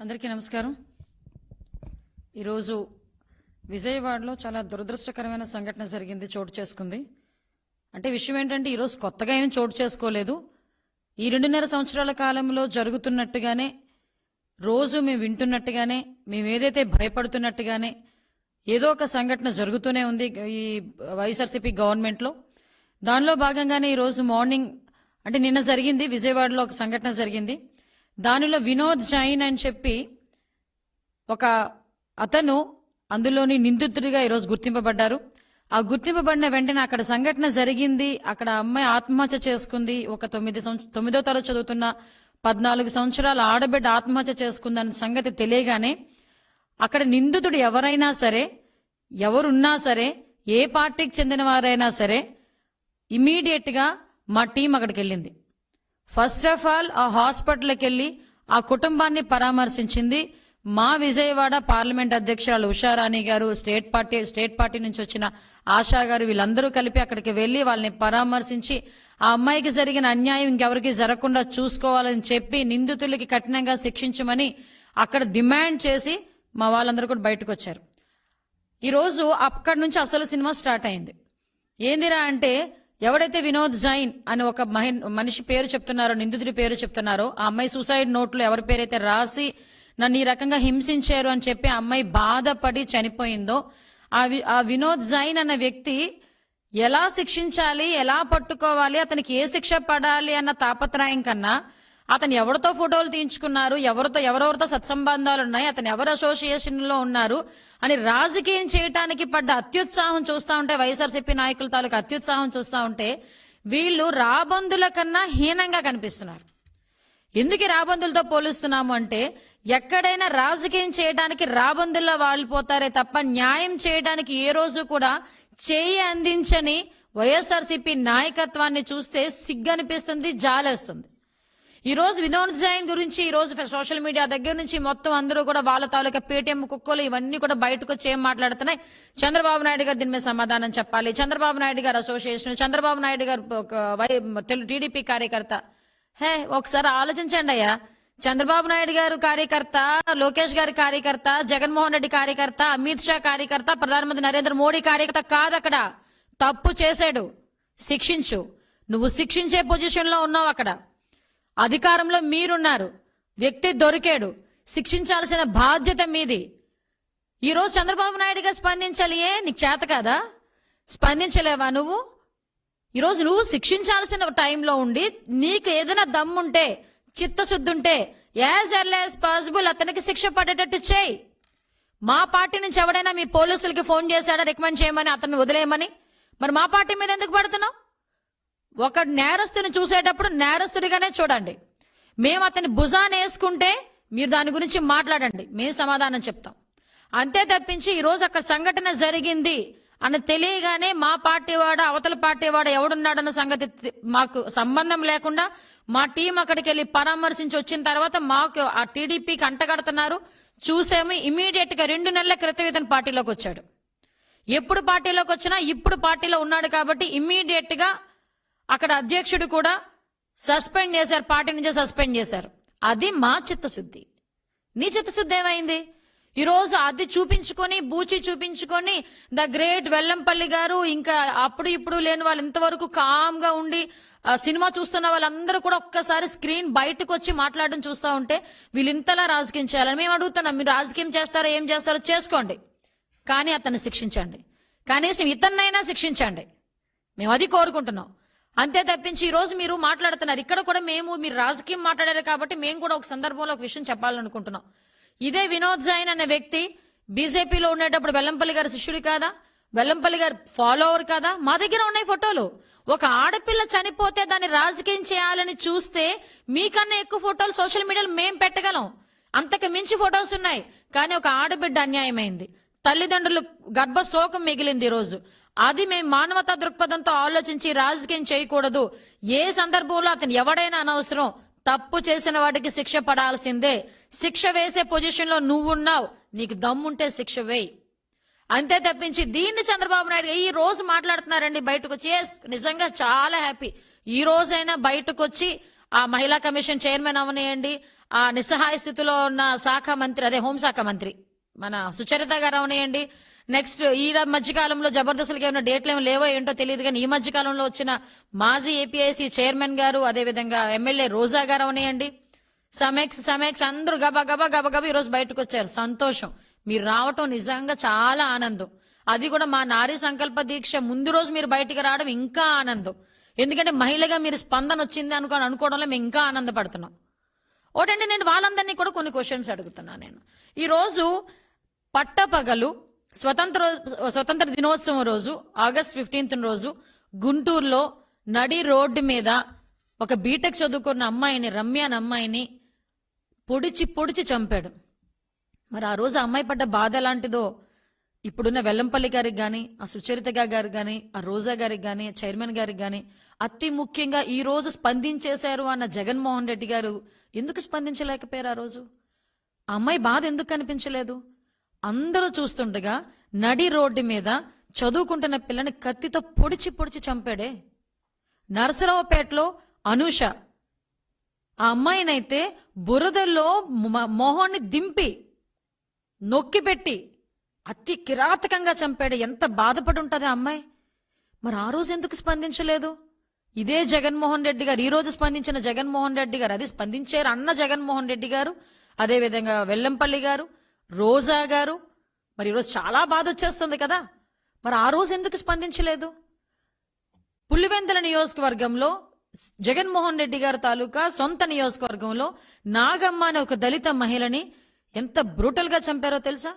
అందరికీ నమస్కారం. ఈరోజు విజయవాడలో చాలా దురదృష్టకరమైన సంఘటన జరిగింది చోటు చేసుకుంది. అంటే విషయం ఏంటంటే ఈరోజు కొత్తగా ఏం చోటు చేసుకోలేదు. ఈ రెండున్నర సంవత్సరాల కాలంలో జరుగుతున్నట్టుగానే రోజు మేము వింటున్నట్టుగానే మేము ఏదైతే భయపడుతున్నట్టుగానే ఏదో ఒక సంఘటన జరుగుతూనే ఉంది ఈ వైఎస్ఆర్సీపీ గవర్నమెంట్లో. దానిలో భాగంగానే ఈరోజు మార్నింగ్ అంటే నిన్న జరిగింది విజయవాడలో ఒక సంఘటన జరిగింది. దానిలో వినోద్ జైన్ అని చెప్పి ఒక అతను అందులోని నిందితుడిగా ఈరోజు గుర్తింపబడ్డారు. ఆ గుర్తింపబడిన వెంటనే అక్కడ సంఘటన జరిగింది. అక్కడ అమ్మాయి ఆత్మహత్య చేసుకుంది. ఒక తొమ్మిది తొమ్మిదో తరగతి చదువుతున్న పద్నాలుగు సంవత్సరాల ఆడబిడ్డ ఆత్మహత్య చేసుకుందన్న సంగతి తెలియగానే అక్కడ నిందితుడు ఎవరైనా సరే ఎవరున్నా సరే ఏ పార్టీకి చెందిన వారైనా సరే ఇమీడియట్గా మా టీం అక్కడికి వెళ్ళింది. ఫస్ట్ ఆఫ్ ఆల్ ఆ హాస్పిటల్కి వెళ్ళి ఆ కుటుంబాన్ని పరామర్శించింది మా విజయవాడ పార్లమెంట్ అధ్యక్షురాలు ఉషారాణి గారు స్టేట్ పార్టీ స్టేట్ పార్టీ నుంచి వచ్చిన ఆశా గారు వీళ్ళందరూ కలిపి అక్కడికి వెళ్ళి వాళ్ళని పరామర్శించి ఆ అమ్మాయికి జరిగిన అన్యాయం ఇంకెవరికి జరగకుండా చూసుకోవాలని చెప్పి నిందితులకి కఠినంగా శిక్షించమని అక్కడ డిమాండ్ చేసి మా వాళ్ళందరూ కూడా బయటకు వచ్చారు ఈరోజు అక్కడి నుంచి అసలు సినిమా స్టార్ట్ అయింది. ఏందిరా అంటే ఎవడైతే వినోద్ జైన్ అని ఒక మహి- మనిషి పేరు చెప్తున్నారో నిందితుడి పేరు చెప్తున్నారో ఆ అమ్మాయి సూసైడ్ నోట్లో ఎవరి పేరైతే రాసి నన్ను ఈ రకంగా హింసించారు అని చెప్పి ఆ అమ్మాయి బాధపడి చనిపోయిందో ఆ వి- ఆ వినోద్ జైన్ అన్న వ్యక్తి ఎలా శిక్షించాలి ఎలా పట్టుకోవాలి అతనికి ఏ శిక్ష పడాలి అన్న తాపత్రయం కన్నా అతను ఎవరితో ఫోటోలు తీయించుకున్నారు? ఎవరితో ఎవరెవరితో సత్సంబంధాలు ఉన్నాయి అతను ఎవరు అసోసియేషన్లో ఉన్నారు? అని రాజకీయం చేయటానికి పడ్డ అత్యుత్సాహం చూస్తా ఉంటే వైఎస్ఆర్సీపీ నాయకుల తాలూకు అత్యుత్సాహం చూస్తా ఉంటే వీళ్ళు రాబందుల కన్నా హీనంగా కనిపిస్తున్నారు. ఎందుకు రాబందులతో పోలుస్తున్నాము అంటే ఎక్కడైనా రాజకీయం చేయడానికి రాబందుల్లా వాళ్ళు పోతారే తప్ప న్యాయం చేయడానికి ఏ రోజు కూడా చేయి అందించని వైఎస్ఆర్సీపీ నాయకత్వాన్ని చూస్తే సిగ్గనిపిస్తుంది జాలేస్తుంది. ఈ రోజు వినోద్ జైన్ గురించి ఈ రోజు సోషల్ మీడియా దగ్గర నుంచి మొత్తం అందరూ కూడా వాళ్ళ తాలూకా పేటీఎం కుక్కలు ఇవన్నీ కూడా బయటకు వచ్చి ఏం మాట్లాడుతున్నాయి? చంద్రబాబు నాయుడు గారు దీని మీద సమాధానం చెప్పాలి. చంద్రబాబు నాయుడు గారు అసోసియేషన్ చంద్రబాబు నాయుడు గారు వై- తెలు- టీడీపీ కార్యకర్త. హే ఒకసారి ఆలోచించండి అయ్యా. చంద్రబాబు నాయుడు గారు కార్యకర్త లోకేష్ గారి కార్యకర్త జగన్మోహన్ రెడ్డి కార్యకర్త అమిత్ షా కార్యకర్త ప్రధానమంత్రి నరేంద్ర మోడీ కార్యకర్త కాదు అక్కడ. తప్పు చేశాడు. శిక్షించు. నువ్వు శిక్షించే పొజిషన్లో ఉన్నావు అక్కడ. అధికారంలో మీరున్నారు. వ్యక్తి దొరికాడు. శిక్షించాల్సిన బాధ్యత మీది. ఈరోజు చంద్రబాబు నాయుడుగా స్పందించాలియే స్పందించాలి ఏ? నీకు చేత కాదా? స్పందించలేవా నువ్వు? ఈరోజు నువ్వు శిక్షించాల్సిన టైంలో ఉండి నీకు ఏదైనా దమ్ముంటే చిత్తశుద్ధి ఉంటే యాజ్ ఎర్లీ యాజ్ పాసిబుల్ అతనికి శిక్ష పడేటట్టు చేయి. మా పార్టీ నుంచి ఎవడైనా మీ పోలీసులకి ఫోన్ చేశాడా రికమెండ్ చేయమని అతన్ని వదిలేయమని. మరి మా పార్టీ మీద ఎందుకు పడుతున్నావు? ఒక నేరస్తుని చూసేటప్పుడు నేరస్తుడిగానే చూడండి. మేము అతని భుజాన్ని వేసుకుంటే మీరు దాని గురించి మాట్లాడండి. మేము సమాధానం చెప్తాం. అంతే తప్పించి ఈరోజు అక్కడ సంఘటన జరిగింది అని తెలియగానే మా పార్టీ వాడ అవతల పార్టీ వాడ ఎవడున్నాడన్న సంగతి మాకు సంబంధం లేకుండా మా టీం అక్కడికి వెళ్ళి పరామర్శించి వచ్చిన తర్వాత మాకు ఆ టీడీపీకి అంటగడుతున్నారు. చూసేమో ఇమీడియట్గా రెండు నెలల క్రితం ఇతను పార్టీలోకి వచ్చాడు. ఎప్పుడు పార్టీలోకి వచ్చినా ఇప్పుడు పార్టీలో ఉన్నాడు కాబట్టి ఇమ్మీడియట్గా అక్కడ అధ్యక్షుడు కూడా సస్పెండ్ చేశారు పార్టీ నుంచే సస్పెండ్ చేశారు. అది మా చిత్తశుద్ధి. నీ చిత్తశుద్ధి ఏమైంది? ఈరోజు అది చూపించుకొని బూచి చూపించుకొని ద గ్రేట్ వెల్లంపల్లి గారు ఇంకా అప్పుడు ఇప్పుడు లేని వాళ్ళు ఇంతవరకు కామ్గా ఉండి ఆ, సినిమా చూస్తున్న వాళ్ళందరూ కూడా ఒక్కసారి స్క్రీన్ బయటకు వచ్చి మాట్లాడడం చూస్తూ ఉంటే వీళ్ళు ఇంతలా రాజకీయం చేయాలని మేము అడుగుతున్నాం. మీరు రాజకీయం చేస్తారో ఏం చేస్తారో చేసుకోండి. కానీ అతన్ని శిక్షించండి. కనీసం ఇతన్నైనా శిక్షించండి. మేము అది కోరుకుంటున్నాం. అంతే తప్పించి ఈ రోజు మీరు మాట్లాడుతున్నారు. ఇక్కడ కూడా మేము మీరు రాజకీయం మాట్లాడారు కాబట్టి మేము కూడా ఒక సందర్భంలో ఒక విషయం చెప్పాలనుకుంటున్నాం. ఇదే వినోద్ జైన్ అనే వ్యక్తి బీజేపీలో ఉండేటప్పుడు వెల్లంపల్లి గారి శిష్యుడు కాదా? వెల్లంపల్లి గారి ఫాలోవర్ కాదా? మా దగ్గర ఉన్నాయి ఫోటోలు. ఒక ఆడపిల్ల చనిపోతే దాన్ని రాజకీయం చేయాలని చూస్తే మీకన్నా ఎక్కువ ఫోటోలు సోషల్ మీడియాలో మేము పెట్టగలం. అంతకు మించి ఫొటోస్ ఉన్నాయి. కానీ ఒక ఆడబిడ్డ అన్యాయమైంది. తల్లిదండ్రులు గర్భ శోకం మిగిలింది ఈ రోజు. అది మేము మానవతా దృక్పథంతో ఆలోచించి రాజకీయం చేయకూడదు. ఏ సందర్భంలో అతను ఎవడైనా అనవసరం తప్పు చేసిన వాటికి శిక్ష పడాల్సిందే. శిక్ష వేసే పొజిషన్లో నువ్వున్నావు నీకు దమ్ముంటే శిక్ష వేయి. అంతే తప్పించి దీన్ని చంద్రబాబు నాయుడు ఈ రోజు మాట్లాడుతున్నారండి బయటకు వచ్చి నిజంగా చాలా హ్యాపీ ఈ రోజైనా బయటకు వచ్చి ఆ మహిళా కమిషన్ చైర్మన్ అవనియండి ఆ నిస్సహాయ స్థితిలో ఉన్న శాఖ మంత్రి అదే హోంశాఖ మంత్రి మన సుచరిత గారు అవనేయండి నెక్స్ట్ ఈ మధ్యకాలంలో జబర్దస్త్లకి ఏమైనా డేట్లు ఏమి లేవో ఏంటో తెలియదు కానీ ఈ మధ్యకాలంలో వచ్చిన మాజీ ఏపీఐసీ చైర్మన్ గారు అదేవిధంగా ఎమ్మెల్యే రోజా గారు అవనేయండి. సమేక్స్ సమేక్స్ అందరూ గబా గబా గబా గబా ఈరోజు బయటకు వచ్చారు. సంతోషం. మీరు రావటం నిజంగా చాలా ఆనందం. అది కూడా మా నారీ సంకల్ప దీక్ష ముందు రోజు మీరు బయటికి రావడం ఇంకా ఆనందం. ఎందుకంటే మహిళగా మీరు స్పందన వచ్చింది అనుకో అనుకోవడంలో మేము ఇంకా ఆనందపడుతున్నాం. ఒకటంటే నేను వాళ్ళందరినీ కూడా కొన్ని క్వశ్చన్స్ అడుగుతున్నాను నేను. ఈరోజు పట్టపగలు స్వతంత్ర స్వతంత్ర దినోత్సవం రోజు ఆగస్ట్ ఫిఫ్టీన్త్ రోజు గుంటూరులో నడి రోడ్డు మీద ఒక బీటెక్ చదువుకున్న అమ్మాయిని రమ్య అనే అమ్మాయిని పొడిచి పొడిచి చంపాడు. మరి ఆ రోజు అమ్మాయి పడ్డ బాధ ఎలాంటిదో? ఇప్పుడున్న వెల్లంపల్లి గారికి కానీ ఆ సుచరిత గారికి కానీ ఆ రోజా గారికి కానీ చైర్మన్ గారికి కానీ అతి ముఖ్యంగా ఈ రోజు స్పందించేశారు అన్న జగన్మోహన్ రెడ్డి గారు ఎందుకు స్పందించలేకపోయారు ఆ రోజు? ఆ అమ్మాయి బాధ ఎందుకు కనిపించలేదు? అందరూ చూస్తుండగా నడి రోడ్డు మీద చదువుకుంటున్న పిల్లని కత్తితో పొడిచి పొడిచి చంపాడే. నరసరావుపేటలో అనూష. ఆ అమ్మాయినైతే బురదలో మ- మొహాన్ని దింపి నొక్కి పెట్టి అతి కిరాతకంగా చంపాడు. ఎంత బాధపడి ఉంటుంది ఆ అమ్మాయి. మరి ఆ రోజు ఎందుకు స్పందించలేదు? ఇదే జగన్మోహన్ రెడ్డి గారు ఈ రోజు స్పందించిన జగన్మోహన్ రెడ్డి గారు అది స్పందించారు అన్న జగన్మోహన్ రెడ్డి గారు అదేవిధంగా వెల్లంపల్లి గారు రోజా గారు మరి ఈరోజు చాలా బాధ వచ్చేస్తుంది కదా. మరి ఆ రోజు ఎందుకు స్పందించలేదు? పులివెందుల నియోజకవర్గంలో జగన్మోహన్ రెడ్డి గారి తాలూకా సొంత నియోజకవర్గంలో నాగమ్మ అనే ఒక దళిత మహిళని ఎంత బ్రూటల్గా చంపారో తెలుసా?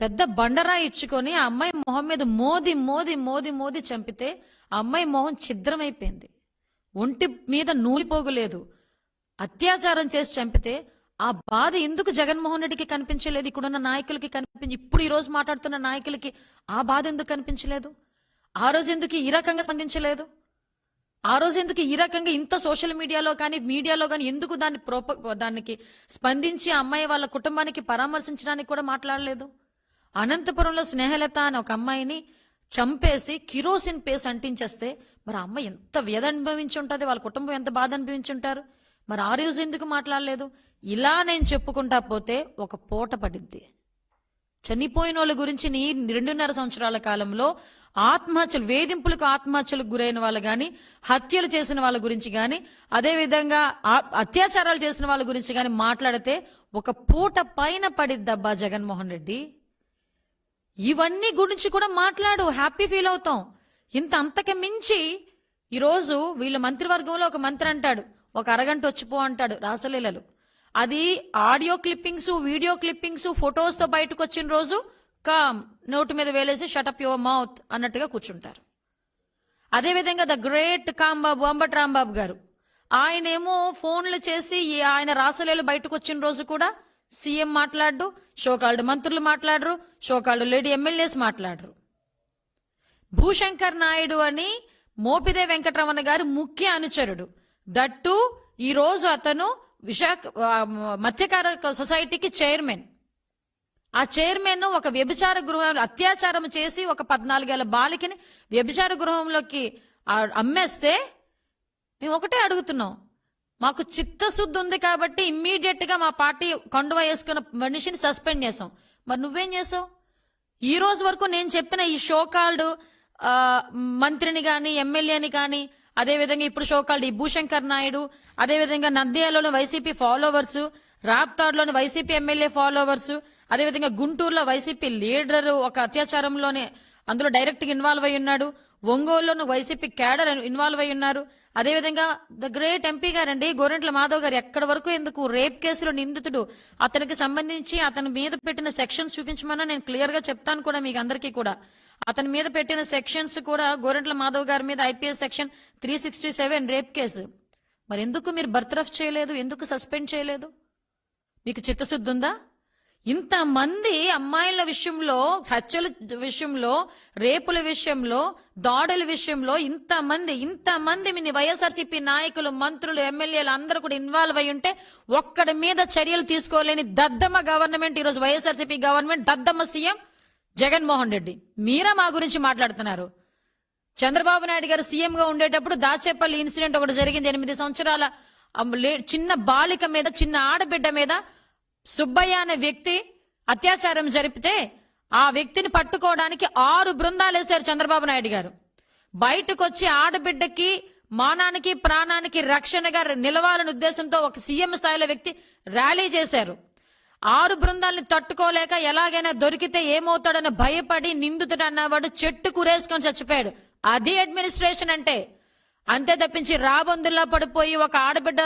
పెద్ద బండరా ఇచ్చుకొని ఆ అమ్మాయి మొహం మీద మోది మోది మోది మోది చంపితే ఆ అమ్మాయి మొహం ఛిద్రమైపోయింది. ఒంటి మీద నూలిపోగులేదు. అత్యాచారం చేసి చంపితే ఆ బాధ ఎందుకు జగన్మోహన్ రెడ్డికి కనిపించలేదు? ఇక్కడున్న నాయకులకి కనిపించి ఇప్పుడు ఈ రోజు మాట్లాడుతున్న నాయకులకి ఆ బాధ ఎందుకు కనిపించలేదు? ఆ రోజు ఎందుకు ఈ రకంగా స్పందించలేదు? ఆ రోజు ఎందుకు ఈ రకంగా ఇంత సోషల్ మీడియాలో కానీ మీడియాలో కానీ ఎందుకు దాన్ని ప్రోప దానికి స్పందించి ఆ అమ్మాయి వాళ్ళ కుటుంబానికి పరామర్శించడానికి కూడా మాట్లాడలేదు? అనంతపురంలో స్నేహలత అనే ఒక అమ్మాయిని చంపేసి కిరోసిన్ పేస్ అంటించేస్తే మరి అమ్మ అమ్మాయి ఎంత వ్యధ అనుభవించి ఉంటుంది? వాళ్ళ కుటుంబం ఎంత బాధ అనుభవించి ఉంటారు? మరి ఆ రోజు ఎందుకు మాట్లాడలేదు? ఇలా నేను చెప్పుకుంటా పోతే ఒక పూట పడిద్ది. చనిపోయిన వాళ్ళ గురించి నీ రెండున్నర సంవత్సరాల కాలంలో ఆత్మహత్యలు వేధింపులకు ఆత్మహత్యలకు గురైన వాళ్ళు కానీ హత్యలు చేసిన వాళ్ళ గురించి కానీ అదేవిధంగా అత్యాచారాలు చేసిన వాళ్ళ గురించి కానీ మాట్లాడితే ఒక పూట పైన పడిద్దబ్బా జగన్మోహన్ రెడ్డి. ఇవన్నీ గురించి కూడా మాట్లాడు హ్యాపీ ఫీల్ అవుతాం. ఇంత అంతకి మించి ఈరోజు వీళ్ళ మంత్రివర్గంలో ఒక మంత్రి అంటాడు ఒక అరగంట వచ్చిపో అంటాడు రాసలీలలు. అది ఆడియో క్లిప్పింగ్స్ వీడియో క్లిప్పింగ్స్ ఫొటోస్తో బయటకు వచ్చిన రోజు కామ్ నోటు మీద వేలేసి షటప్ యువర్ మౌత్ అన్నట్టుగా కూర్చుంటారు. అదేవిధంగా ద గ్రేట్ కాంబాబు అంబట్ రాంబాబు గారు. ఆయనేమో ఫోన్లు చేసి ఈ ఆయన రాసలేలు బయటకు వచ్చిన రోజు కూడా సీఎం మాట్లాడు షోకాల్డ్ మంత్రులు మాట్లాడరు షోకాల్డ్ లేడీ ఎమ్మెల్యేస్ మాట్లాడరు. భూశంకర్ నాయుడు అని మోపిదే వెంకటరమణ గారు ముఖ్య అనుచరుడు. దట్టు ఈరోజు అతను విశాఖ మత్స్యకార సొసైటీకి చైర్మన్. ఆ చైర్మన్ ఒక వ్యభిచార గృహం అత్యాచారం చేసి ఒక పద్నాలుగేళ్ళ బాలికని వ్యభిచార గృహంలోకి అమ్మేస్తే మేము ఒకటే అడుగుతున్నాం. మాకు చిత్తశుద్ధి ఉంది కాబట్టి ఇమ్మీడియట్గా మా పార్టీ కండువ వేసుకున్న మనిషిని సస్పెండ్ చేసాం మరి నువ్వేం చేసావు ఈ రోజు వరకు నేను చెప్పిన ఈ షోకాల్డ్ మంత్రిని కానీ ఎమ్మెల్యేని కానీ అదేవిధంగా ఇప్పుడు షోకాల్డ్ ఈ భూశంకర్ నాయుడు అదేవిధంగా నంద్యాలలో వైసీపీ ఫాలోవర్స్ రాప్తాడ్లోని వైసీపీ ఎమ్మెల్యే ఫాలోవర్స్ అదేవిధంగా గుంటూరులో వైసీపీ లీడర్ ఒక అత్యాచారంలోనే అందులో డైరెక్ట్గా ఇన్వాల్వ్ అయి ఉన్నాడు. ఒంగోలులోను వైసీపీ క్యాడర్ ఇన్వాల్వ్ అయి ఉన్నారు. అదేవిధంగా ద గ్రేట్ ఎంపీ గారండి గోరెంట్ల మాధవ్ గారు ఎక్కడి వరకు ఎందుకు రేప్ కేసులో నిందితుడు? అతనికి సంబంధించి అతని మీద పెట్టిన సెక్షన్స్ చూపించమని నేను క్లియర్గా చెప్తాను కూడా మీకు అందరికీ కూడా. అతని మీద పెట్టిన సెక్షన్స్ కూడా గోరెంట్ల మాధవ్ గారి మీద IPS section three sixty seven rape case. మరి ఎందుకు మీరు బర్తరఫ్ చేయలేదు? ఎందుకు సస్పెండ్ చేయలేదు? మీకు చిత్తశుద్ధి ఉందా? ఇంతమంది అమ్మాయిల విషయంలో హత్యల విషయంలో రేపుల విషయంలో దాడుల విషయంలో ఇంతమంది ఇంతమంది మీ వైఎస్ఆర్సీపీ నాయకులు మంత్రులు ఎమ్మెల్యేలు అందరూ కూడా ఇన్వాల్వ్ అయి ఉంటే ఒక్కడి మీద చర్యలు తీసుకోలేని దద్దమ్మ గవర్నమెంట్ ఈరోజు వైఎస్ఆర్సీపీ గవర్నమెంట్ దద్దమ్మ సీఎం జగన్మోహన్ రెడ్డి. మీరా మా గురించి మాట్లాడుతున్నారు. చంద్రబాబు నాయుడు గారు సీఎంగా ఉండేటప్పుడు దాచేపల్లి ఇన్సిడెంట్ ఒకటి జరిగింది. ఎనిమిది సంవత్సరాల లే- చిన్న బాలిక మీద చిన్న ఆడబిడ్డ మీద సుబ్బయ్య అనే వ్యక్తి అత్యాచారం జరిపితే ఆ వ్యక్తిని పట్టుకోవడానికి ఆరు బృందాలు వేశారు చంద్రబాబు నాయుడు గారు. బయటకు వచ్చి ఆడబిడ్డకి మానానికి ప్రాణానికి రక్షణగా నిలవాలనే ఉద్దేశంతో ఒక సీఎం స్థాయిలో వ్యక్తి ర్యాలీ చేశారు. ఆరు బృందాల్ని తట్టుకోలేక ఎలాగైనా దొరికితే ఏమవుతాడని భయపడి నిందితుడు అన్నవాడు చెట్టు కురేసుకొని చచ్చిపోయాడు. అది అడ్మినిస్ట్రేషన్ అంటే. అంతే తప్పించి రాబందుల్లా పడిపోయి ఒక ఆడబిడ్డ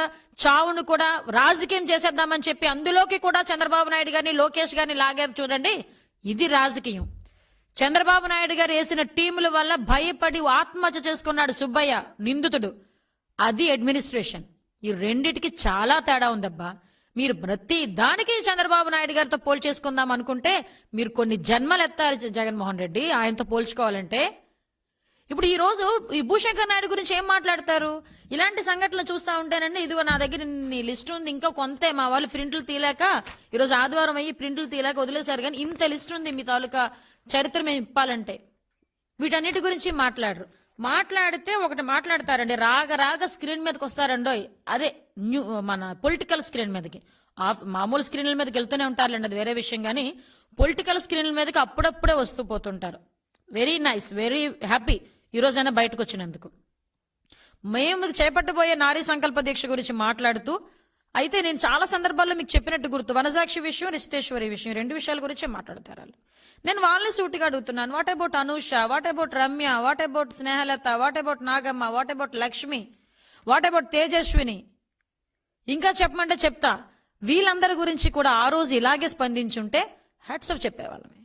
చావును కూడా రాజకీయం చేసేద్దామని చెప్పి అందులోకి కూడా చంద్రబాబు నాయుడు గారిని లోకేష్ గారిని లాగారు చూడండి. ఇది రాజకీయం. చంద్రబాబు నాయుడు గారు వేసిన టీముల వల్ల భయపడి ఆత్మహత్య చేసుకున్నాడు సుబ్బయ్య నిందితుడు. అది అడ్మినిస్ట్రేషన్ ఈ రెండిటికి చాలా తేడా ఉందబ్బా. మీరు ప్రతి దానికి చంద్రబాబు నాయుడు గారితో పోల్చేసుకుందాం అనుకుంటే మీరు కొన్ని జన్మలు ఎత్తారు జగన్మోహన్ రెడ్డి. ఆయనతో పోల్చుకోవాలంటే ఇప్పుడు ఈ రోజు ఈ భూశంకర్ నాయుడు గురించి ఏం మాట్లాడతారు? ఇలాంటి సంఘటనలు చూస్తా ఉంటేనండి ఇదిగో నా దగ్గర నీ లిస్ట్ ఉంది ఇంకా కొంతే. మా వాళ్ళు ప్రింట్లు తీలేక ఈరోజు ఆదివారం అయ్యి ప్రింట్లు తీలేక వదిలేశారు కానీ ఇంత లిస్ట్ ఉంది మీ తాలూకా చరిత్ర మేము ఇప్పాలంటే. వీటన్నిటి గురించి మాట్లాడరు. మాట్లాడితే ఒకటి మాట్లాడతారండి. రాగ రాగ స్క్రీన్ మీదకి వస్తారండో. అదే న్యూ మన పొలిటికల్ స్క్రీన్ మీదకి. ఆఫ్- మామూలు స్క్రీన్ల మీదకి వెళ్తూనే ఉంటారులేండి అది వేరే విషయం. కానీ పొలిటికల్ స్క్రీన్ల మీదకి అప్పుడప్పుడే వస్తూ పోతుంటారు. వెరీ నైస్ వెరీ హ్యాపీ ఈరోజైనా బయటకు వచ్చినందుకు. మేము చేపట్టబోయే నారీ సంకల్ప దీక్ష గురించి మాట్లాడుతూ అయితే నేను చాలా సందర్భాల్లో మీకు చెప్పినట్టు గుర్తు. వనజాక్షి విషయం రిషితేశ్వరి విషయం రెండు విషయాల గురించే మాట్లాడతారు నేను వాళ్ళని సూటిగా అడుగుతున్నాను. What about Anusha? What about Ramya? What about Snehalatha? What about Nagamma? What about Lakshmi? What about Tejaswini? ఇంకా చెప్పమంటే చెప్తా. వీళ్ళందరి గురించి కూడా ఆ రోజు ఇలాగే స్పందించుంటే హ్యాట్సప్ చెప్పేవాళ్ళమే.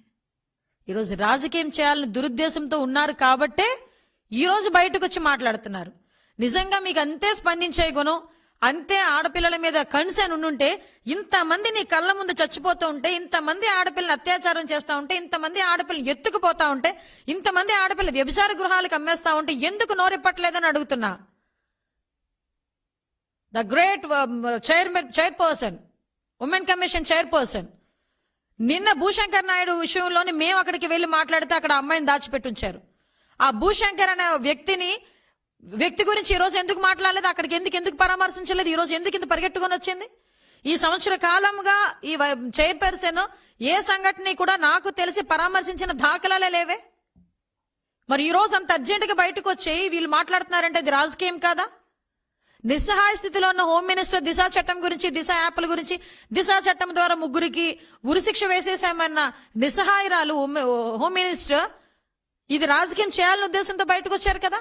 ఈరోజు రాజకీయం చేయాలని దురుద్దేశంతో ఉన్నారు కాబట్టే ఈరోజు బయటకు వచ్చి మాట్లాడుతున్నారు. నిజంగా మీకు అంతే స్పందించే గుణం అంతే ఆడపిల్లల మీద కన్సర్న్ ఉండుంటే ఇంతమంది నీ కళ్ళ ముందు చచ్చిపోతూ ఉంటే ఇంతమంది ఆడపిల్లని అత్యాచారం చేస్తా ఉంటే ఇంతమంది ఆడపిల్లని ఎత్తుకుపోతా ఉంటే ఇంతమంది ఆడపిల్ల వ్యభిచార గృహాలకు అమ్మేస్తా ఉంటే ఎందుకు నోరెప్పట్లేదని అడుగుతున్నా? The great chairman chairperson women commission chairperson నిన్న భూశంకర్ నాయుడు విషయంలోని మేము అక్కడికి వెళ్ళి మాట్లాడితే అక్కడ అమ్మాయిని దాచిపెట్టి ఉంచారు ఆ భూశంకర్ అనే వ్యక్తిని వ్యక్తి గురించి ఈ రోజు ఎందుకు మాట్లాడలేదు? అక్కడికి ఎందుకు ఎందుకు పరామర్శించలేదు? ఈ రోజు ఎందుకు ఇంత పరిగెట్టుకొని వచ్చింది? ఈ సంవత్సర కాలంగా ఈ చైర్పర్సన్ ఏ సంఘటన కూడా నాకు తెలిసి పరామర్శించిన దాఖలాలే లేవే. మరి ఈ రోజు అంత అర్జెంటుగా బయటకు వచ్చి వీళ్ళు మాట్లాడుతున్నారంటే ఇది రాజకీయం కాదా? నిస్సహాయ స్థితిలో ఉన్న హోమ్ మినిస్టర్ దిశ చట్టం గురించి దిశ యాప్ల గురించి దిశ చట్టం ద్వారా ముగ్గురికి ఉరిశిక్ష వేసేసామన్న నిస్సహాయరాలు హోమ్ హోమ్ మినిస్టర్ ఇది రాజకీయం చేయాలనే ఉద్దేశంతో బయటకు వచ్చారు కదా?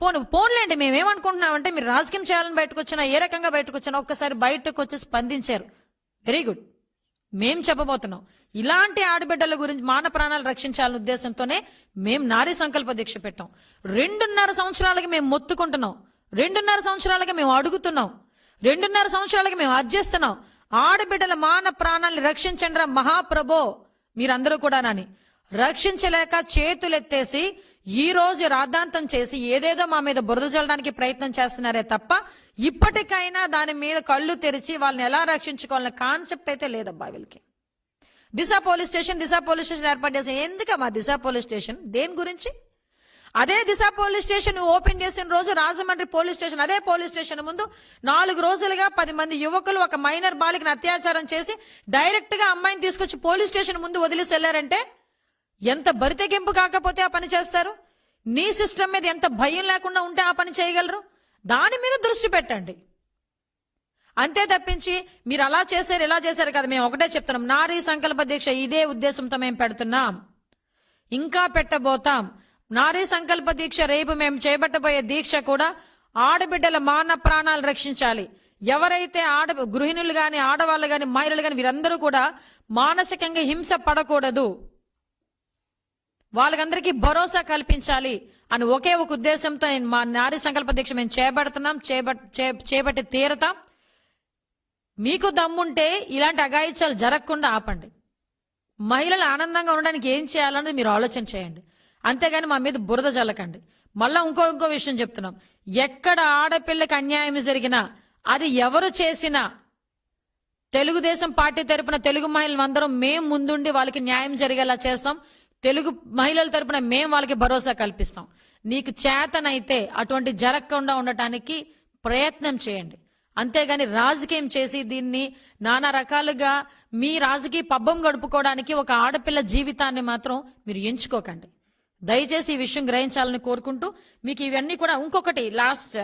పోను పోన్లేండి మేమేమనుకుంటున్నామంటే మీరు రాజకీయం చేయాలని బయటకు వచ్చినా ఏ రకంగా బయటకు వచ్చినా ఒక్కసారి బయటకు వచ్చి స్పందించారు. వెరీ గుడ్ మేం చెప్పబోతున్నాం. ఇలాంటి ఆడబిడ్డల గురించి మాన ప్రాణాలు రక్షించాలనే ఉద్దేశంతోనే మేం నారీ సంకల్ప దీక్ష పెట్టాం. రెండున్నర సంవత్సరాలకి మేము మొత్తుకుంటున్నాం. రెండున్నర సంవత్సరాలకి మేము అడుగుతున్నాం. రెండున్నర సంవత్సరాలకి మేము అర్జిస్తున్నాం ఆడబిడ్డల మాన ప్రాణాలని రక్షించండి రా మహాప్రభో. మీరందరూ కూడా నాని రక్షించలేక చేతులెత్తేసి ఈ రోజు రాద్ధాంతం చేసి ఏదేదో మా మీద బురద చల్లడానికి ప్రయత్నం చేస్తున్నారే తప్ప ఇప్పటికైనా దాని మీద కళ్ళు తెరిచి వాళ్ళని ఎలా రక్షించుకోవాలనే కాన్సెప్ట్ అయితే లేదబ్బా వీళ్ళకి. Disha police station Disha police station ఏర్పాటు చేసి ఎందుకమ్మా దిశ పోలీస్ స్టేషన్? దేని గురించి? అదే దిశ పోలీస్ స్టేషన్ ఓపెన్ చేసిన రోజు రాజమండ్రి పోలీస్ స్టేషన్ అదే పోలీస్ స్టేషన్ ముందు నాలుగు రోజులుగా పది మంది యువకులు ఒక మైనర్ బాలికను అత్యాచారం చేసి డైరెక్ట్గా అమ్మాయిని తీసుకొచ్చి పోలీస్ స్టేషన్ ముందు వదిలేసి వెళ్ళారంటే ఎంత బరితెగింపు కాకపోతే ఆ పని చేస్తారు? నీ సిస్టమ్ మీద ఎంత భయం లేకుండా ఉంటే ఆ పని చేయగలరు? దాని మీద దృష్టి పెట్టండి. అంతే తప్పించి మీరు అలా చేశారు ఇలా చేశారు కదా మేము ఒకటే చెప్తున్నాం. నారీ సంకల్ప దీక్ష ఇదే ఉద్దేశంతో మేము పెడుతున్నాం. ఇంకా పెట్టబోతాం. నారీ సంకల్ప దీక్ష రేపు మేము చేపట్టబోయే దీక్ష కూడా ఆడబిడ్డల మాన ప్రాణాలు రక్షించాలి. ఎవరైతే ఆడ గృహిణులు కానీ ఆడవాళ్ళు కానీ మహిళలు కానీ వీరందరూ కూడా మానసికంగా హింస పడకూడదు. వాళ్ళకందరికీ భరోసా కల్పించాలి అని ఒకే ఒక ఉద్దేశంతో నేను మా నారీ సంకల్ప దీక్ష మేము చేపడుతున్నాం చే- చేపట్టి తీరతాం. మీకు దమ్ముంటే ఇలాంటి అగాయిత్యాలు జరగకుండా ఆపండి. మహిళలు ఆనందంగా ఉండడానికి ఏం చేయాలన్నది మీరు ఆలోచన చేయండి. అంతేగాని మా మీద బురద చల్లకండి మళ్ళా ఇంకో ఇంకో విషయం చెప్తున్నాం. ఎక్కడ ఆడపిల్లకి అన్యాయం జరిగినా అది ఎవరు చేసినా తెలుగుదేశం పార్టీ తరపున తెలుగు మహిళలు అందరం ముందుండి వాళ్ళకి న్యాయం జరిగేలా చేస్తాం. తెలుగు మహిళల తరపున మేము వాళ్ళకి భరోసా కల్పిస్తాం. నీకు చేతనైతే అటువంటి జరగకుండా ఉండటానికి ప్రయత్నం చేయండి. అంతేగాని రాజకీయం చేసి దీన్ని నానా రకాలుగా మీ రాజకీయ పబ్బం గడుపుకోవడానికి ఒక ఆడపిల్ల జీవితాన్ని మాత్రం మీరు ఎంచుకోకండి. దయచేసి ఈ విషయం గ్రహించాలని కోరుకుంటూ మీకు ఇవన్నీ కూడా ఇంకొకటి లాస్ట్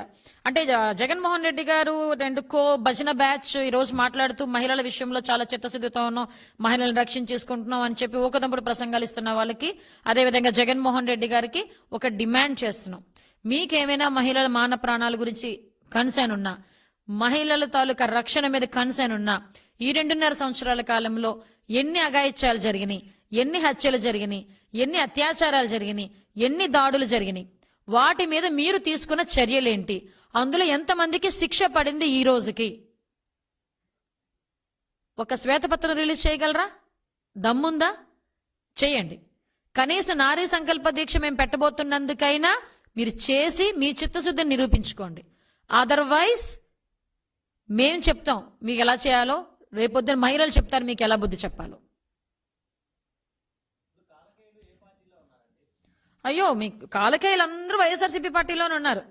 అంటే జగన్మోహన్ రెడ్డి గారు రెండు కో భజన బ్యాచ్ ఈ రోజు మాట్లాడుతూ మహిళల విషయంలో చాలా చిత్తశుద్ధితో ఉన్నాం మహిళలను రక్షించేసుకుంటున్నాం అని చెప్పి ఒకదంపుడు ప్రసంగాలు ఇస్తున్న వాళ్ళకి అదేవిధంగా జగన్మోహన్ రెడ్డి గారికి ఒక డిమాండ్ చేస్తున్నాం. మీకేమైనా మహిళల మాన ప్రాణాల గురించి కన్సర్న్ ఉన్నా మహిళల తాలూకా రక్షణ మీద కన్సర్న్ ఉన్నా ఈ రెండున్నర సంవత్సరాల కాలంలో ఎన్ని అఘాయిత్యాలు జరిగినాయి ఎన్ని హత్యలు జరిగినాయి ఎన్ని అత్యాచారాలు జరిగినాయి ఎన్ని దాడులు జరిగినాయి. వాటి మీద మీరు తీసుకున్న చర్యలేంటి? అందులో ఎంతమందికి శిక్ష పడింది ఈ రోజుకి? ఒక శ్వేతపత్రం రిలీజ్ చేయగలరా? దమ్ముందా? చేయండి. కనీస నారీ సంకల్ప దీక్ష మేము పెట్టబోతున్నందుకైనా మీరు చేసి మీ చిత్తశుద్ధిని నిరూపించుకోండి. అదర్వైజ్ మేము చెప్తాం మీకు ఎలా చేయాలో. రేపొద్దున మహిళలు చెప్తారు మీకు ఎలా బుద్ధి చెప్పాలో. అయ్యో మీ కాలకేయులందరూ వైఎస్ఆర్సీపీ పార్టీలోనే ఉన్నారు.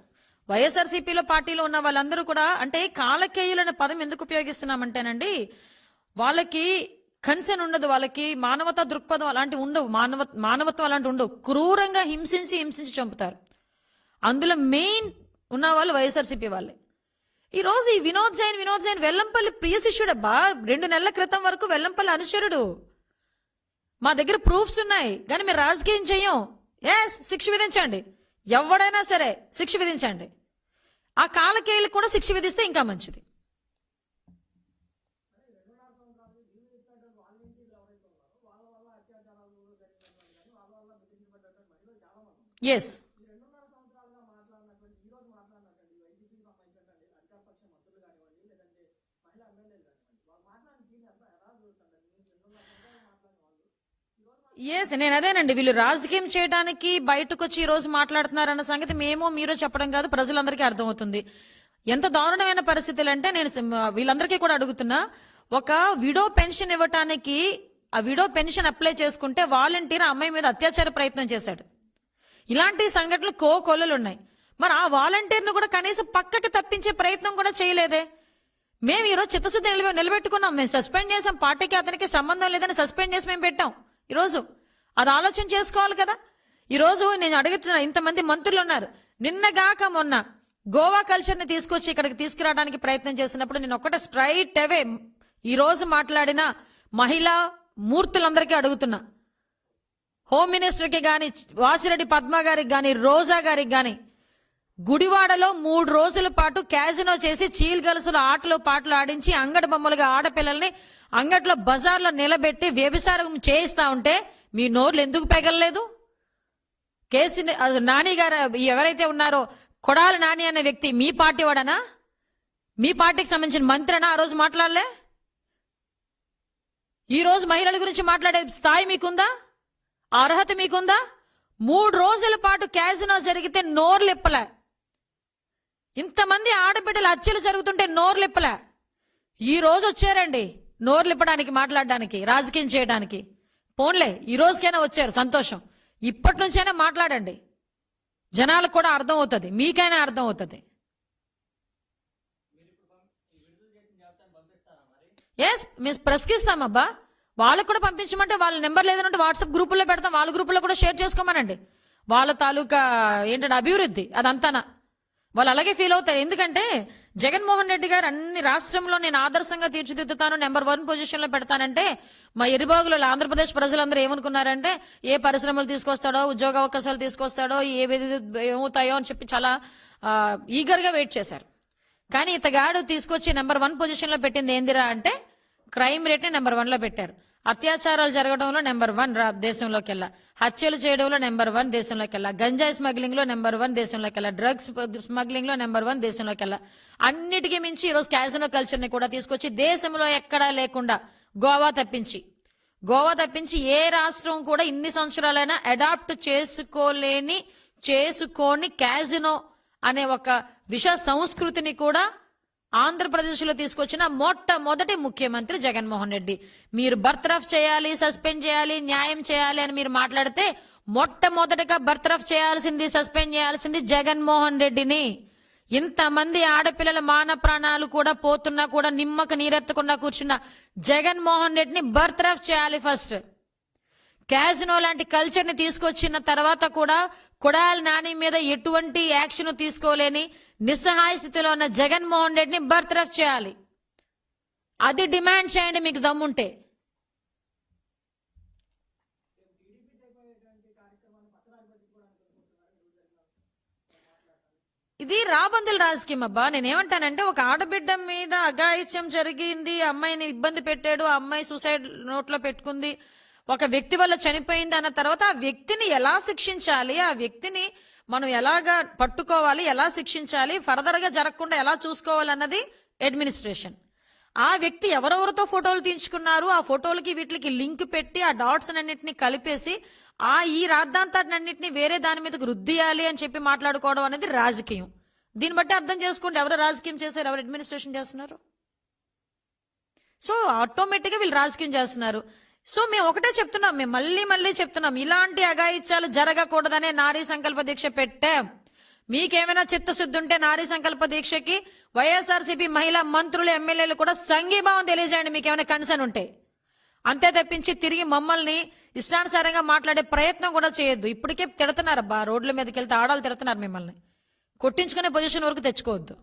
వైఎస్ఆర్సీపీలో పార్టీలో ఉన్న వాళ్ళందరూ కూడా అంటే కాలకేయులు అనే పదం ఎందుకు ఉపయోగిస్తున్నామంటేనండి వాళ్ళకి కన్సర్న్ ఉండదు వాళ్ళకి మానవతా దృక్పథం అలాంటి ఉండవు మానవ మానవత్వం అలాంటి ఉండవు. క్రూరంగా హింసించి హింసించి చంపుతారు. అందులో మెయిన్ ఉన్న వాళ్ళు వైఎస్ఆర్సీపీ వాళ్ళే. ఈ రోజు ఈ వినోద్ జైన్ వినోద్ జైన్ వెల్లంపల్లి ప్రియ శిష్యుడబ్బా రెండు నెలల క్రితం వరకు వెల్లంపల్లి అనుచరుడు. మా దగ్గర ప్రూఫ్స్ ఉన్నాయి కానీ మీరు రాజకీయం చేయం ఎస్ శిక్ష విధించండి. ఎవడైనా సరే శిక్ష విధించండి. ఆ కాలకేయులకు కూడా శిక్ష విధిస్తే ఇంకా మంచిది. ఎస్ ఎస్ నేను అదేనండి. వీళ్ళు రాజకీయం చేయడానికి బయటకు వచ్చి ఈ రోజు మాట్లాడుతున్నారన్న సంగతి మేము మీరు చెప్పడం కాదు ప్రజలందరికీ అర్థమవుతుంది. ఎంత దారుణమైన పరిస్థితులు అంటే నేను వీళ్ళందరికీ కూడా అడుగుతున్నా ఒక విడో పెన్షన్ ఇవ్వటానికి ఆ విడో పెన్షన్ అప్లై చేసుకుంటే వాలంటీర్ అమ్మాయి మీద అత్యాచార ప్రయత్నం చేశాడు. ఇలాంటి సంఘటనలు కో కొలలు ఉన్నాయి. మరి ఆ వాలంటీర్ను కూడా కనీసం పక్కకి తప్పించే ప్రయత్నం కూడా చేయలేదే. మేము ఈరోజు చిత్తశుద్ధి నిలబె నిలబెట్టుకున్నాం. మేము సస్పెండ్ చేసాం పార్టీకి అతనికి సంబంధం లేదని సస్పెండ్ చేసి మేము పెట్టాం. ఈరోజు అది ఆలోచన చేసుకోవాలి కదా? ఈరోజు నేను అడుగుతున్నా ఇంతమంది మంత్రులు ఉన్నారు. నిన్నగాక మొన్న గోవా కల్చర్ని తీసుకొచ్చి ఇక్కడికి తీసుకురావడానికి ప్రయత్నం చేసినప్పుడు నేను ఒక్కటే స్ట్రైట్ అవే ఈరోజు మాట్లాడిన మహిళా మూర్తులందరికీ అడుగుతున్నా. హోమ్ మినిస్టర్కి కానీ వాసిరెడ్డి పద్మ గారికి కానీ రోజా గారికి కానీ గుడివాడలో మూడు రోజుల పాటు క్యాజినో చేసి చీల్ గలుసులు ఆటలు పాటలు ఆడించి అంగడి బొమ్మలుగా ఆడపిల్లల్ని అంగట్లో బజార్లో నిలబెట్టి వ్యభిచారం చేయిస్తా ఉంటే మీ నోర్లు ఎందుకు పెగలలేదు? కేసీ నాని గారు ఎవరైతే ఉన్నారో కొడాలి నాని అనే వ్యక్తి మీ పార్టీ వాడనా? మీ పార్టీకి సంబంధించిన మంత్రినా ఆ రోజు మాట్లాడలే? ఈరోజు మహిళల గురించి మాట్లాడే స్థాయి మీకుందా? అర్హత మీకుందా? మూడు రోజుల పాటు క్యాజినో జరిగితే నోర్లిప్పలే ఇంతమంది ఆడబిడ్డలు హత్యలు జరుగుతుంటే నోర్లిప్పలే ఈ రోజు వచ్చారండి. నోర్లిప్పడానికి మాట్లాడడానికి రాజకీయం చేయడానికి. పోన్లే ఈ రోజుకైనా వచ్చారు సంతోషం. ఇప్పటి నుంచైనా మాట్లాడండి. జనాలకు కూడా అర్థం అవుతుంది మీకైనా అర్థం అవుతుంది ఎస్ మేము ప్రశ్నిస్తామబ్బా. వాళ్ళకు కూడా పంపించమంటే వాళ్ళ నెంబర్ లేదంటే వాట్సాప్ గ్రూపుల్లో పెడతాం వాళ్ళ గ్రూపుల్లో కూడా షేర్ చేసుకోమనండి. వాళ్ళ తాలూకా ఏంటంటే అభివృద్ధి అదంతానా? వాళ్ళు అలాగే ఫీల్ అవుతారు. ఎందుకంటే జగన్మోహన్ రెడ్డి గారు అన్ని రాష్ట్రంలో నేను ఆదర్శంగా తీర్చిదిద్దుతాను నెంబర్ వన్ పొజిషన్లో పెడతానంటే మా ఎరిబాగులో ఆంధ్రప్రదేశ్ ప్రజలందరూ ఏమనుకున్నారంటే ఏ పరిశ్రమలు తీసుకొస్తాడో ఉద్యోగ అవకాశాలు తీసుకొస్తాడో ఏవేది ఏమవుతాయో అని చెప్పి చాలా ఈగర్గా వెయిట్ చేశారు. కానీ ఇతగాడు తీసుకొచ్చి నెంబర్ వన్ పొజిషన్లో పెట్టింది ఏందిరా అంటే క్రైమ్ రేట్ని నెంబర్ వన్లో పెట్టారు. అత్యాచారాలు జరగడంలో నెంబర్ వన్ రా దేశంలోకెల్లా. హత్యలు చేయడంలో నెంబర్ వన్ దేశంలోకెల్లా. గంజాయి స్మగ్లింగ్లో నెంబర్ వన్ దేశంలోకెల్లా. డ్రగ్స్ స్మగ్లింగ్లో నెంబర్ వన్ దేశంలోకెల్లా. అన్నిటికీ మించి ఈరోజు క్యాసినో కల్చర్ని కూడా తీసుకొచ్చి దేశంలో ఎక్కడా లేకుండా గోవా తప్పించి. గోవా తప్పించి ఏ రాష్ట్రం కూడా ఇన్ని సంవత్సరాలైనా అడాప్ట్ చేసుకోలేని చేసుకోని క్యాజినో అనే ఒక విష సంస్కృతిని కూడా ఆంధ్రప్రదేశ్లో తీసుకొచ్చిన మొట్టమొదటి ముఖ్యమంత్రి జగన్మోహన్ రెడ్డి. మీరు బర్తరఫ్ చేయాలి సస్పెండ్ చేయాలి న్యాయం చేయాలి అని మీరు మాట్లాడితే మొట్టమొదటిగా బర్తరఫ్ చేయాల్సింది సస్పెండ్ చేయాల్సింది జగన్మోహన్ రెడ్డిని. ఇంతమంది ఆడపిల్లల మాన ప్రాణాలు కూడా పోతున్నా కూడా నిమ్మక నీరెత్తకుండా కూర్చున్న జగన్మోహన్ రెడ్డిని బర్తరఫ్ చేయాలి ఫస్ట్. క్యాజినో లాంటి కల్చర్ని తీసుకొచ్చిన తర్వాత కూడా కొడాలి నాని మీద ఎటువంటి యాక్షన్ తీసుకోలేని నిస్సహాయ స్థితిలో ఉన్న జగన్మోహన్ రెడ్డిని బర్త్రఫ్ చేయాలి. అది డిమాండ్ చేయండి మీకు దమ్ముంటే. ఇది రాబందుల రాజకీయం అబ్బా. నేనేమంటానంటే ఒక ఆడబిడ్డ మీద అఘాయిత్యం జరిగింది. అమ్మాయిని ఇబ్బంది పెట్టాడు. ఆ అమ్మాయి సూసైడ్ నోట్లో పెట్టుకుంది. ఒక వ్యక్తి వల్ల చనిపోయింది అన్న తర్వాత ఆ వ్యక్తిని ఎలా శిక్షించాలి? ఆ వ్యక్తిని మనం ఎలాగా పట్టుకోవాలి ఎలా శిక్షించాలి ఫర్దర్గా జరగకుండా ఎలా చూసుకోవాలన్నది అడ్మినిస్ట్రేషన్ ఆ వ్యక్తి ఎవరెవరితో ఫోటోలు తీయించుకున్నారు ఆ ఫోటోలకి వీటికి లింక్ పెట్టి ఆ డాట్స్ అన్నింటినీ కలిపేసి ఆ ఈ రాద్ధాంతాన్నింటినీ వేరే దాని మీదకి రుద్దియాలి అని చెప్పి మాట్లాడుకోవడం అనేది రాజకీయం. దీన్ని బట్టి అర్థం చేసుకోండి ఎవరు రాజకీయం చేశారు ఎవరు అడ్మినిస్ట్రేషన్ చేస్తున్నారు? సో ఆటోమేటిక్గా వీళ్ళు రాజకీయం చేస్తున్నారు. సో మేము ఒకటే చెప్తున్నాం మేము మళ్ళీ మళ్ళీ చెప్తున్నాం ఇలాంటి అఘాయిత్యాలు జరగకూడదనే నారీ సంకల్ప దీక్ష పెట్టాం. మీకేమైనా చిత్తశుద్ధి ఉంటే నారీ సంకల్ప దీక్షకి వైఎస్ఆర్సీపీ మహిళా మంత్రులు ఎమ్మెల్యేలు కూడా సంఘీభావం తెలియజేయండి మీకు ఏమైనా కన్సర్న్ ఉంటే. అంతే తప్పించి తిరిగి మమ్మల్ని ఇష్టానుసారంగా మాట్లాడే ప్రయత్నం కూడా చేయొద్దు. ఇప్పటికే తిడుతున్నారు బా రోడ్ల మీదకి వెళ్తే ఆడాలు తిడుతున్నారు మిమ్మల్ని. కొట్టించుకునే పొజిషన్ వరకు తెచ్చుకోవద్దు.